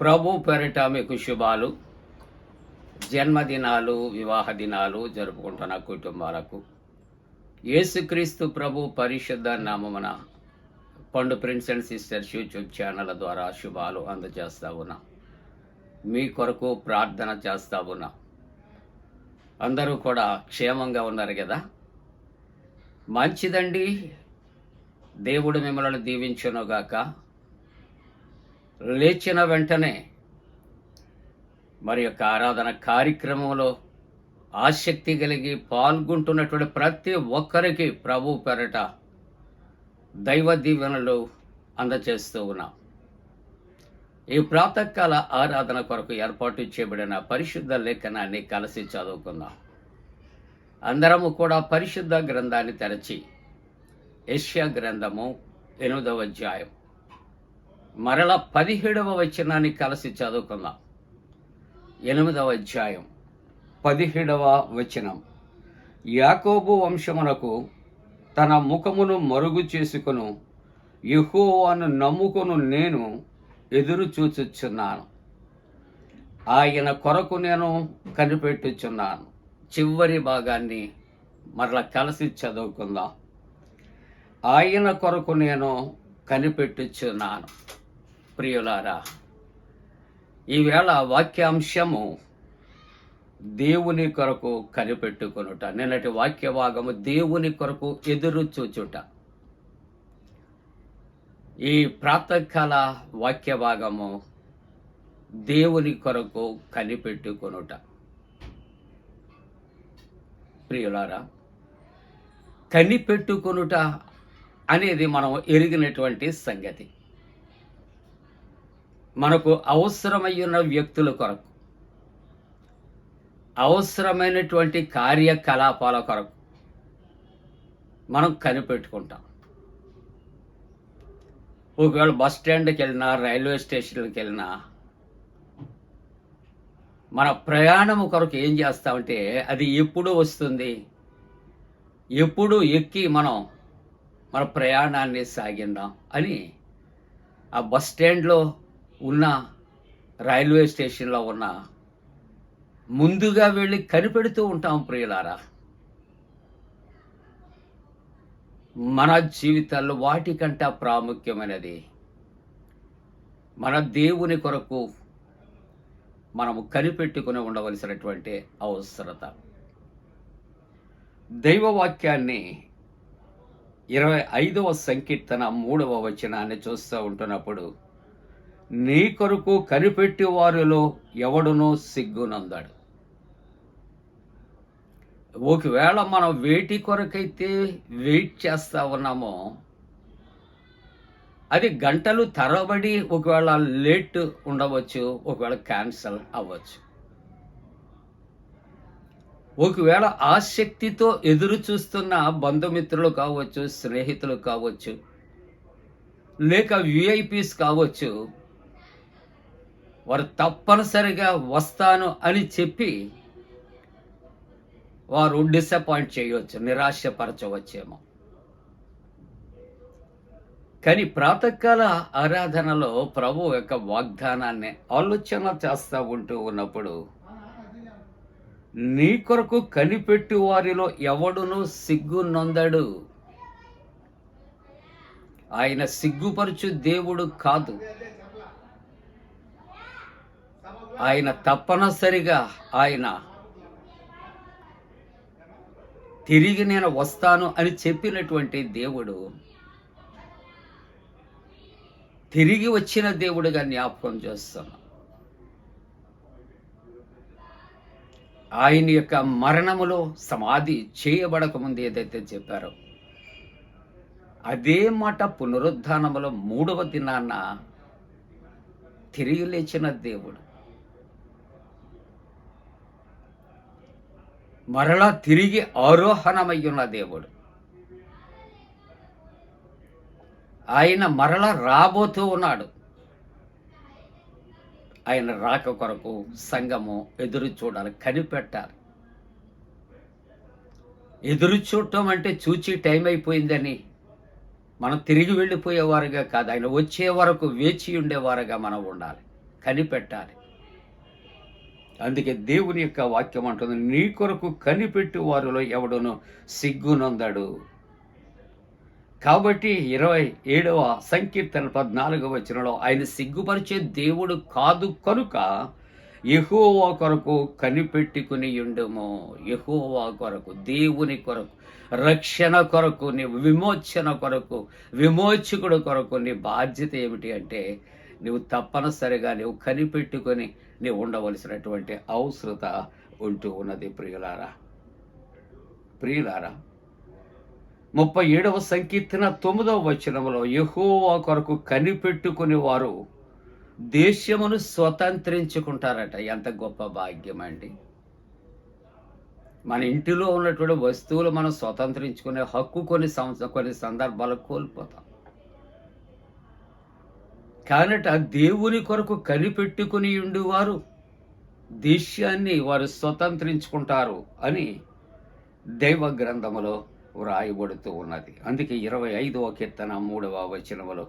ప్రభు పేరిట మీకు శుభాలు. జన్మదినాలు వివాహ దినాలు జరుపుకుంటున్న కుటుంబాలకు. యేసుక్రీస్తు ప్రభు పరిశుద్ధ నామమున Pandu prince and sisters YouTube channel ద్వారా శుభాలు అందజేస్తా ఉన్నా. మీ కొరకు ప్రార్థన చేస్తా ఉన్నా. అందరూ కూడా క్షేమంగా ఉన్నారు కదా? మంచిదండి. దేవుడు మిమ్మల్ని దీవించునుగాక. లేచిన వెంటనే మరి యొక్క ఆరాధన కార్యక్రమంలో ఆసక్తి కలిగి పాల్గొంటున్నటువంటి ప్రతి ఒక్కరికి ప్రభు పెరట దైవ దీవెనలు అందచేస్తూ ఉన్నాం. ఈ ప్రాతకాల ఆరాధన కొరకు ఏర్పాటు చేయబడిన పరిశుద్ధ లేఖనాన్ని కలిసి చదువుకుందాం. అందరము కూడా పరిశుద్ధ గ్రంథాన్ని తెరచి యష్యా గ్రంథము ఎనిమిదవ అధ్యాయం మరల పదిహేడవ వచనాన్ని కలిసి చదువుకుందాం. ఎనిమిదవ అధ్యాయం. పదిహేడవ వచనం. యాకోబు వంశమునకు తన ముఖమును మరుగు చేసుకును యహోవాను నమ్ముకును నేను ఎదురు చూచుచున్నాను. ఆయన కొరకు నేను కనిపెట్టుచున్నాను. చివరి భాగాన్ని మరల కలిసి చదువుకుందాం. ఆయన కొరకు నేను కనిపెట్టుచున్నాను. ప్రియులారా ఈవేళ వాక్యాంశము దేవుని కొరకు కనిపెట్టుకొనుట నిన్నటి వాక్య భాగము దేవుని కొరకు ఎదురు చూచుట. ఈ ప్రాతకాల వాక్య భాగము దేవుని కొరకు కనిపెట్టుకొనుట. ప్రియులారా కనిపెట్టుకొనుట అనేది మనం ఎరిగినటువంటి సంగతి. మనకు అవసరమయ్యున్న వ్యక్తుల కొరకు అవసరమైనటువంటి కార్యకలాపాల కొరకు మనం కనిపెట్టుకుంటాం. ఒకవేళ బస్ స్టాండ్కి వెళ్ళినా రైల్వే స్టేషన్కి వెళ్ళినా మన ప్రయాణం కొరకు ఏం చేస్తామంటే అది ఎప్పుడు వస్తుంది? ఎప్పుడు ఎక్కి మనం మన ప్రయాణాన్ని సాగిందాం అని ఆ బస్ స్టాండ్లో ఉన్న రైల్వే స్టేషన్లో ఉన్న ముందుగా వెళ్ళి కనిపెడుతూ ఉంటాం ప్రియులారా. మన జీవితాల్లో వాటికంటే ప్రాముఖ్యమైనది మన దేవుని కొరకు మనము కనిపెట్టుకుని ఉండవలసినటువంటి అవసరత. దైవవాక్యాన్ని ఇరవై ఐదవ సంకీర్తన మూడవ వచనాన్ని చూస్తూ ఉంటున్నప్పుడు నీ కొరకు కనిపెట్టి వారిలో ఎవడునో సిగ్గునందాడు. ఒకవేళ మనం వేటి కొరకైతే వెయిట్ చేస్తా ఉన్నామో అది గంటలు తరబడి ఒకవేళ లేట్ ఉండవచ్చు ఒకవేళ క్యాన్సల్ అవ్వచ్చు. ఒకవేళ ఆసక్తితో ఎదురు చూస్తున్న బంధుమిత్రులు కావచ్చు స్నేహితులు కావచ్చు లేక విఐపీస్ కావచ్చు వారు తప్పనిసరిగా వస్తాను అని చెప్పి వారు డిసప్పాయింట్ చేయవచ్చు నిరాశపరచవచ్చేమో. కానీ ప్రాతకాల ఆరాధనలో ప్రభు యొక్క వాగ్దానాన్ని ఆలోచన చేస్తూ ఉంటూ ఉన్నప్పుడు నీ కొరకు కనిపెట్టి వారిలో ఎవడునూ సిగ్గు నొందడు. ఆయన సిగ్గుపరచు దేవుడు కాదు. ఆయన తప్పనిసరిగా ఆయన తిరిగి నేను వస్తాను అని చెప్పినటువంటి దేవుడు తిరిగి వచ్చిన దేవుడిగా జ్ఞాపకం చేస్తున్నాం ఆయన యొక్క మరణములో సమాధి చేయబడక ముందు ఏదైతే చెప్పారో అదే మాట పునరుద్ధానములో మూడవ దినాన తిరిగి లేచిన దేవుడు మరలా తిరిగి ఆరోహణమయ్యున్న దేవుడు. ఆయన మరల రాబోతూ ఉన్నాడు. ఆయన రాక కొరకు సంఘము ఎదురు చూడాలి కనిపెట్టాలి. ఎదురు చూడటం అంటే చూచి టైం అయిపోయిందని. మనం తిరిగి వెళ్ళిపోయేవారుగా కాదు ఆయన వచ్చే వరకు వేచి ఉండేవారుగా మనం ఉండాలి కనిపెట్టాలి. అందుకే దేవుని యొక్క వాక్యం అంటుంది నీ కొరకు కనిపెట్టు వారిలో ఎవడును సిగ్గునొందాడు కాబట్టి ఇరవై ఏడవ సంకీర్తన పద్నాలుగవ వచనంలో ఆయన సిగ్గుపరిచే దేవుడు కాదు కనుక ఎహోవా కొరకు కనిపెట్టుకుని ఉండము. యెహోవా కొరకు దేవుని కొరకు రక్షణ కొరకు నీ విమోచన కొరకు విమోచకుడు కొరకు నీ బాధ్యత ఏమిటి అంటే నువ్వు తప్పనిసరిగా నువ్వు కనిపెట్టుకొని నీవు ఉండవలసినటువంటి అవసరత ఉంటూ ఉన్నది ప్రియులారా. ప్రియులారా ముప్పై ఏడవ సంకీర్తన తొమ్మిదవ వచనంలో యెహోవా కొరకు కనిపెట్టుకుని వారు దేశమును స్వతంత్రించుకుంటారట. ఎంత గొప్ప భాగ్యం అండి. మన ఇంటిలో ఉన్నటువంటి వస్తువులు మనం స్వతంత్రించుకునే హక్కు కొన్ని సంవత్సరం కొన్ని సందర్భాలు కోల్పోతాం. కానట దేవుని కొరకు కనిపెట్టుకుని ఉండువారు. దేశాన్ని వారు స్వతంత్రించుకుంటారు అని దైవ గ్రంథములో వ్రాయబడుతూ ఉన్నది. అందుకే ఇరవై ఐదవ కీర్తన మూడవ వచనములో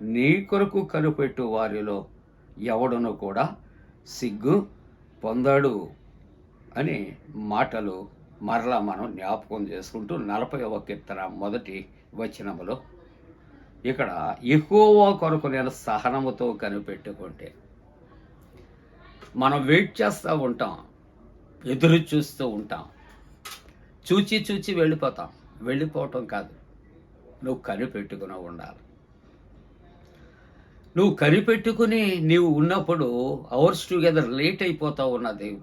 నీ కొరకు కనిపెట్టు వారిలో ఎవడును కూడా సిగ్గు పొందడు అని మాటలు మరలా మనం జ్ఞాపకం చేసుకుంటూ నలభైవ కీర్తన మొదటి వచనములో ఇక్కడ ఎక్కువ కొరకు నేను సహనముతో కనిపెట్టుకుంటే మనం వెయిట్ చేస్తూ ఉంటాం ఎదురు చూస్తూ ఉంటాం. చూచి చూచి వెళ్ళిపోతాం. వెళ్ళిపోవటం కాదు. నువ్వు కనిపెట్టుకుని ఉండాలి. నువ్వు కనిపెట్టుకుని నీవు ఉన్నప్పుడు అవర్స్ టుగెదర్ లేట్ అయిపోతూ ఉన్నది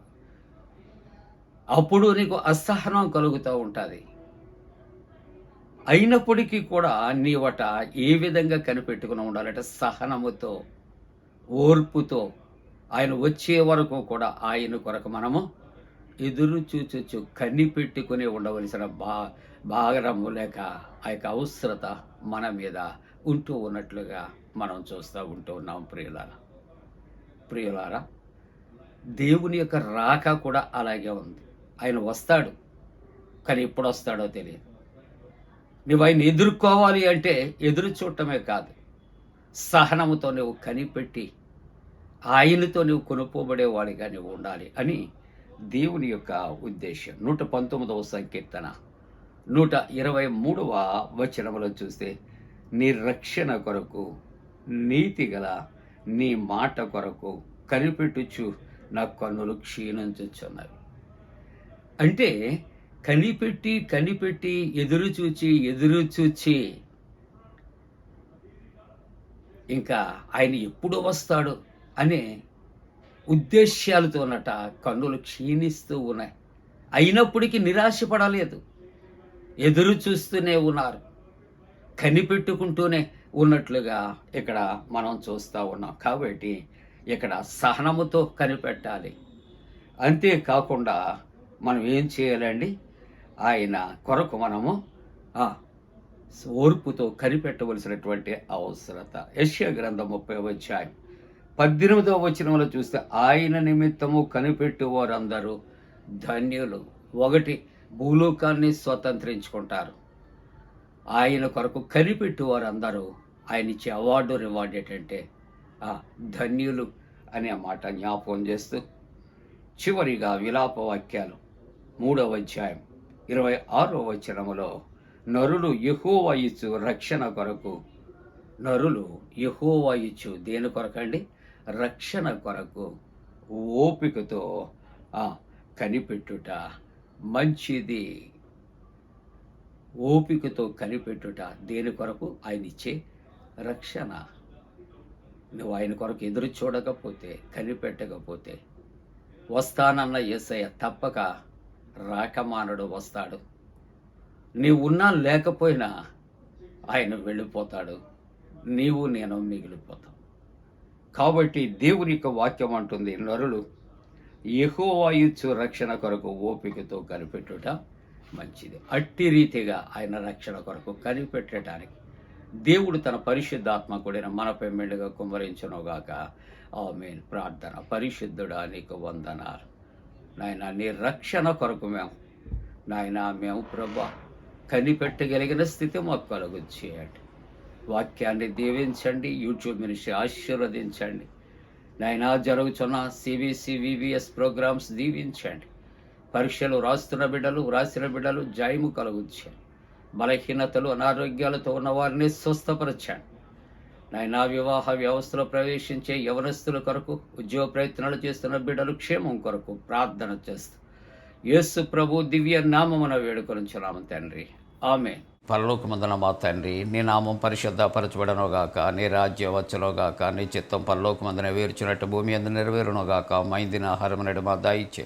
అప్పుడు నీకు అసహనం కలుగుతూ ఉంటుంది. అయినప్పటికీ కూడా నీవట ఏ విధంగా కనిపెట్టుకుని ఉండాలంటే సహనముతో ఓర్పుతో ఆయన వచ్చే వరకు కూడా ఆయన కొరకు మనము ఎదురు చూచొచ్చు కనిపెట్టుకుని ఉండవలసిన బా భాగరము లేక ఆ యొక్క అవసరత మన మీద ఉంటూ ఉన్నట్లుగా మనం చూస్తూ ఉంటూ ఉన్నాం ప్రియులారా. ప్రియులారా దేవుని యొక్క రాక కూడా అలాగే ఉంది. ఆయన వస్తాడు కానీ ఎప్పుడు వస్తాడో తెలియదు. నువ్వు ఆయన ఎదుర్కోవాలి అంటే ఎదురు చూడటమే కాదు. సహనముతో నువ్వు కనిపెట్టి ఆయనతో నువ్వు కొనుక్కోబడేవాడిగా నువ్వు ఉండాలి అని దేవుని యొక్క ఉద్దేశం. నూట పంతొమ్మిదవ సంకీర్తన నూట ఇరవై మూడవ వచనములో చూస్తే నీ రక్షణ కొరకు నీతి గల నీ మాట కొరకు కనిపెట్టుచు నా కన్నులు క్షీణించుచున్నవి. అంటే కనిపెట్టి కనిపెట్టి ఎదురు చూచి ఎదురు చూచి. ఇంకా ఆయన ఎప్పుడు వస్తాడు అనే ఉద్దేశ్యాలతోనట కన్నులు క్షీణిస్తూ ఉన్నాయి. అయినప్పటికీ నిరాశపడలేదు. ఎదురు చూస్తూనే ఉన్నారు. కనిపెట్టుకుంటూనే ఉన్నట్లుగా ఇక్కడ మనం చూస్తూ ఉన్నాం. కాబట్టి ఇక్కడ సహనముతో కనిపెట్టాలి. అంతేకాకుండా మనం ఏం చేయాలండి? ఆయన కొరకు మనము ఓర్పుతో కనిపెట్టవలసినటువంటి అవసరత. యశ్య గ్రంథం ముప్పై వచ్చాయి పద్దెనిమిదవ వచనంలో చూస్తే ఆయన నిమిత్తము కనిపెట్టు వారందరూ ధన్యులు. ఒకటి భూలోకాన్ని స్వతంత్రించుకుంటారు. ఆయన కొరకు కనిపెట్టు వారందరూ ఆయన ఇచ్చే అవార్డు రివార్డ్ ఏంటంటే ధన్యులు అనే మాట జ్ఞాపకం చేస్తూ చివరిగా విలాప వాక్యాలు మూడవ అధ్యాయం ఇరవై ఆరో వచనములో నరులు యెహోవా ఇచ్చు రక్షణ కొరకు. నరులు యెహోవా ఇచ్చు దేని కొరకండి రక్షణ కొరకు ఓపికతో కనిపెట్టుట మంచిది. ఓపికతో కనిపెట్టుట దేని కొరకు? ఆయన ఇచ్చే రక్షణ. నువ్వు ఆయన కొరకు ఎదురు చూడకపోతే కనిపెట్టకపోతే వస్తానన్న ఎస్ఐ తప్పక రాకమానుడు వస్తాడు. నీవు ఉన్నా లేకపోయినా ఆయన వెళ్ళిపోతాడు. నీవు నేను మిగిలిపోతాం. కాబట్టి దేవుని యొక్క వాక్యం అంటుంది నరులు యెహోవాయుచ్చు రక్షణ కొరకు ఓపికతో కనిపెట్టుట మంచిది. అట్టి రీతిగా ఆయన రక్షణ కొరకు కనిపెట్టడానికి దేవుడు తన పరిశుద్ధాత్మ కూడిన మనపై మెండుగా కుమరించనుగాక ఆమె ప్రార్థన. పరిశుద్ధుడా నీకు వందనాలు. నాయన నీ రక్షణ కొరకు మేము. నాయన మేము ప్రభా కనిపెట్టగలిగిన స్థితి మాకు కలుగు చేయండి. వాక్యాన్ని దీవించండి యూట్యూబ్ మినిస్ట్రీ ఆశీర్వదించండి. నాయన జరుగుతున్న సిబిసి వివిఎస్ ప్రోగ్రామ్స్ దీవించండి. పరీక్షలు రాస్తున్న బిడ్డలు రాసిన బిడ్డలు జాయిము కలుగుచ్చాయి బలహీనతలు అనారోగ్యాలతో ఉన్న వారిని స్వస్థపరచండి. నాయనా వివాహ వ్యవస్థలో ప్రవేశించే యవనస్తుల కొరకు ఉద్యోగ ప్రయత్నాలు చేస్తున్న బిడ్డలు క్షేమం కొరకు ప్రార్థన చేస్తూ యేసు ప్రభు దివ్య నామమున వేడుకొనుచున్నాము తండ్రి. ఆమె పరలోకమందున మా తండ్రి నీ నామం పరిశుద్ధపరచబడనుగాక నీ రాజ్యం వచ్చునుగాక నీ చిత్తం పరలోకమందున వేర్చినట్టు భూమి అందు నెరవేరునుగాక మైందిన ఆహారం నడు మా దాయిచ్చే